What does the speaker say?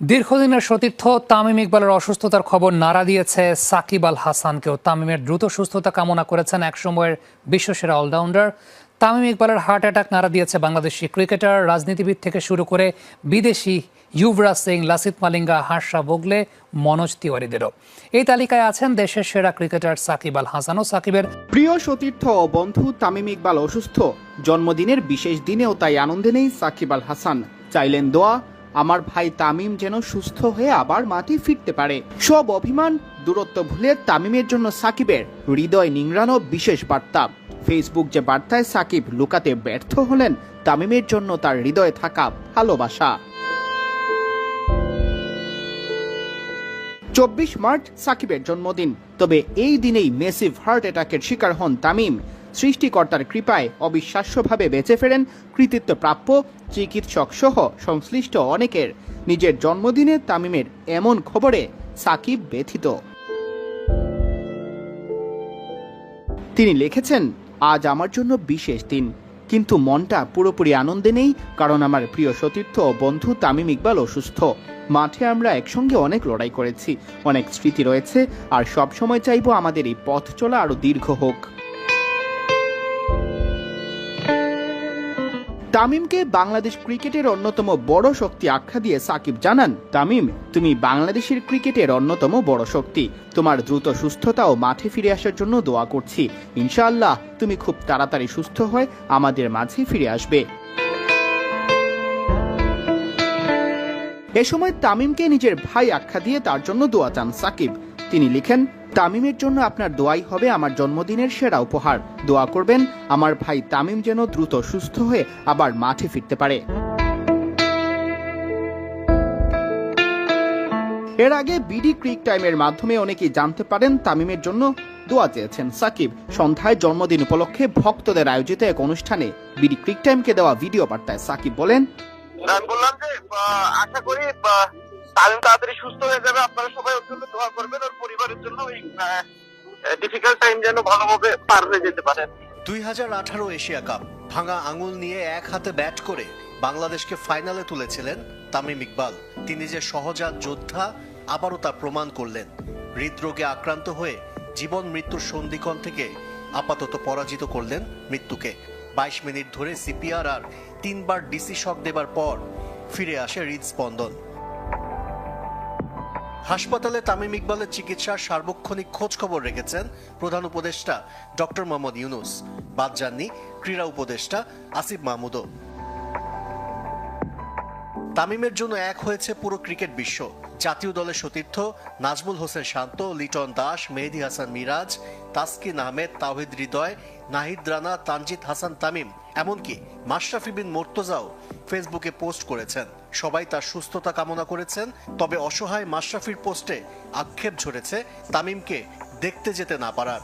দীর্ঘদিনের সতীর্থ তামিম ইকবালের অসুস্থতার খবর নাড়া দিয়েছে সাকিব আল হাসানকেও। তামিমের দ্রুত সুস্থতা কামনা করেছেন একসময়ের বিশ্বসেরা অলরাউন্ডার। তামিম ইকবালের হার্ট অ্যাটাক নাড়া দিয়েছে বাংলাদেশি ক্রিকেটার, রাজনীতিবিদ থেকে শুরু করে বিদেশি ইউবরাজ সিং, লাসিত মালিঙ্গা হার্ষা বোগলে মনোজ তিওয়ারিদেরও। এই তালিকায় আছেন দেশের সেরা ক্রিকেটার সাকিব আল হাসান ও সাকিবের প্রিয় সতীর্থ ও বন্ধু তামিম ইকবাল অসুস্থ। জন্মদিনের বিশেষ দিনেও তাই আনন্দে নেই সাকিব আল হাসান। চাইলেন দোয়া আমার ভাই তামিম যেন সুস্থ হয়ে আবার মাঠে ফিরতে পারে। সব অভিমান দূরত্ব ভুলে তামিমের জন্য সাকিবের হৃদয় নিংড়ানো বিশেষ বার্তা। ফেসবুক যে বার্তায় সাকিব লুকাতে ব্যর্থ হলেন, তামিমের জন্য তার হৃদয়ে থাকা ভালোবাসা। চব্বিশ মার্চ সাকিবের জন্মদিন। তবে এই দিনেই মেসিভ হার্ট অ্যাটাকের শিকার হন তামিম। সৃষ্টিকর্তার কৃপায় অবিশ্বাস্যভাবে বেঁচে ফেরেন কৃতিত্ব প্রাপ্য চিকিৎসক সহ সংশ্লিষ্ট অনেকের। নিজের জন্মদিনে তামিমের এমন খবরে সাকিব ব্যথিত। তিনি লিখেছেন, আজ আমার জন্য বিশেষ দিন, কিন্তু মনটা পুরোপুরি আনন্দে নেই, কারণ আমার প্রিয় সতীর্থ বন্ধু তামিম ইকবাল অসুস্থ। মাঠে আমরা একসঙ্গে অনেক লড়াই করেছি, অনেক স্মৃতি রয়েছে, আর সব সময় চাইব আমাদের এই পথ চলা আরও দীর্ঘ হোক। তামিমকে বাংলাদেশ ক্রিকেটের অন্যতম বড় শক্তি আখ্যা দিয়ে সাকিব জানান, তামিম, তুমি বাংলাদেশের ক্রিকেটের অন্যতম বড় শক্তি। তোমার দ্রুত সুস্থতা ও মাঠে ফিরে আসার জন্য দোয়া করছি। ইনশাআল্লাহ, তুমি খুব তাড়াতাড়ি সুস্থ হয়ে, আমাদের মাঝে ফিরে আসবে। এ সময় তামিমকে নিজের ভাই আখ্যা দিয়ে তার জন্য দোয়া চান সাকিব। তিনি লিখেন, তামিমের জন্য আপনার দোয়াই হবে আমার জন্মদিনের সেরা উপহার। দোয়া করবেন, আমার ভাই তামিম যেন দ্রুত সুস্থ হয়ে আবার মাঠে ফিরতে পারে। এর আগে বিডি ক্রিক টাইমের মাধ্যমে অনেকেই জানতে পারেন তামিমের জন্য দোয়া চেয়েছেন সাকিব। সন্ধ্যায় জন্মদিন উপলক্ষে ভক্তদের আয়োজিত এক অনুষ্ঠানে বিডি ক্রিক টাইমকে দেওয়া ভিডিও বার্তায় সাকিব বলেন বললাম যে আশা করি তাড়াতাড়ি সুস্থ হয়ে যাবে। আপনারা সবাই ওর জন্য দোয়া করবেন, ওর পরিবারের জন্য ডিফিকাল্ট টাইম যেন ভালোভাবে পার হয়ে যেতে পারেন দুই হাজার আঠারো এশিয়া কাপ, ভাঙা আঙুল নিয়ে এক হাতে ব্যাট করে বাংলাদেশকে ফাইনালে তুলেছিলেন তামিম ইকবাল। তিনি যে সহজাত যোদ্ধা, আবারও তা প্রমাণ করলেন। হৃদরোগে আক্রান্ত হয়ে জীবন মৃত্যুর সন্ধিক্ষণ থেকে আপাতত পরাজিত করলেন মৃত্যুকে। বাইশ মিনিট ধরে সিপিআর আর তিনবার ডিসি শক দেবার পর ফিরে আসে হৃদস্পন্দন। হাসপাতালে তামিম ইকবালের চিকিৎসার সার্বক্ষণিক খোঁজ খবর রেখেছেন প্রধান উপদেষ্টা ডক্টর মোহাম্মদ ইউনুস। বাদ যাননি ক্রীড়া উপদেষ্টা আসিফ মাহমুদও। তামিমের জন্য এক হয়েছে পুরো ক্রিকেট বিশ্ব। জাতীয় দলের সতীর্থ নাজমুল হোসেন শান্ত, লিটন দাস, মেহেদি হাসান মিরাজ, তাসকিন আহমেদ, তাওহিদ হৃদয় নাহিদ রানা, তানজিদ হাসান তামিম, এমনকি মাশরাফি বিন মোর্তজাও ফেসবুকে পোস্ট করেছেন। সবাই তার সুস্থতা কামনা করেছেন, তবে অসহায় মাশরাফির পোস্টে আক্ষেপ ঝরেছে তামিমকে দেখতে যেতে না পারার।